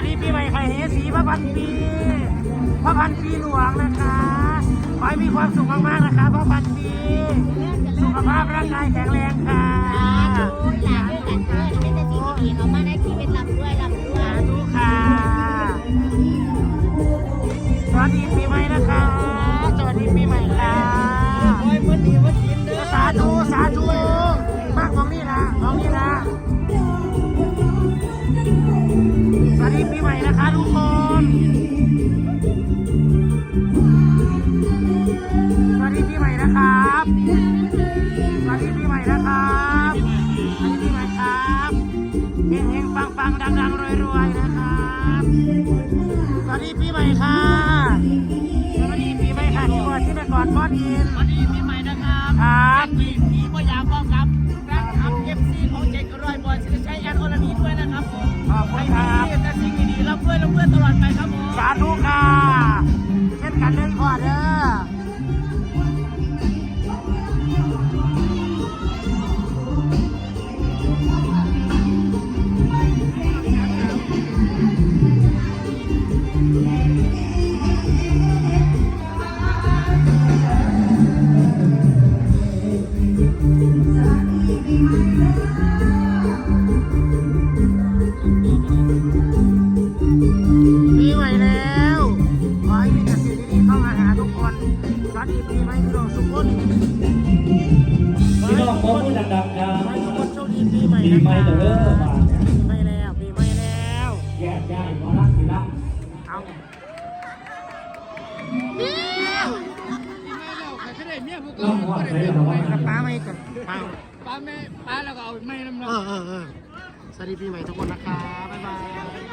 วันนี้ปีใหม่ไข่เฮสีพระพันปีพระพันปีหลวงนะคะขอให้มีความสุขมากๆนะคะพระพันปี สุขภาพร่างกายแข็งแรงค่ะ สวัสดีปีใหม่นะคะทุกคนสวัสดีปีใหม่นะครับสวัสดีปีใหม่นะครับสวัสดีปีใหม่ครับเฮงเฮงปังปังดังดังรวยรวยนะครับสวัสดีปีใหม่ค่ะสวัสดีปีใหม่ค่ะที่ก่อนที่ไปก่อนก้อนอินสวัสดีปีใหม่นะครับครับปีปีก็อยากบอกครับ เพื่อนตลอดไปครับผมสาธุค่ะเช่นกันเลยพ่อเด้อ ทุกคนสวัสดีปีใหม่พี่น้องทุกคนพี่น้องขอพูดดังๆครัขอให้ทุกคนโชคดีปีใหม่ปีนะใหม่เด้อเด้อมาเนี่ยปีใหม่แล้วปีใหม่แล้วแยกย้ายหมอรักสิรักเอาล่ำหัวใส่ระวังกระป้าไม่ก่อนป้าป้าแม่ป้าแล้วก็เอาไม่น้ำเออเออเออสวัสดีปีใหม่ทุกคนนะคะบ๊ายบาย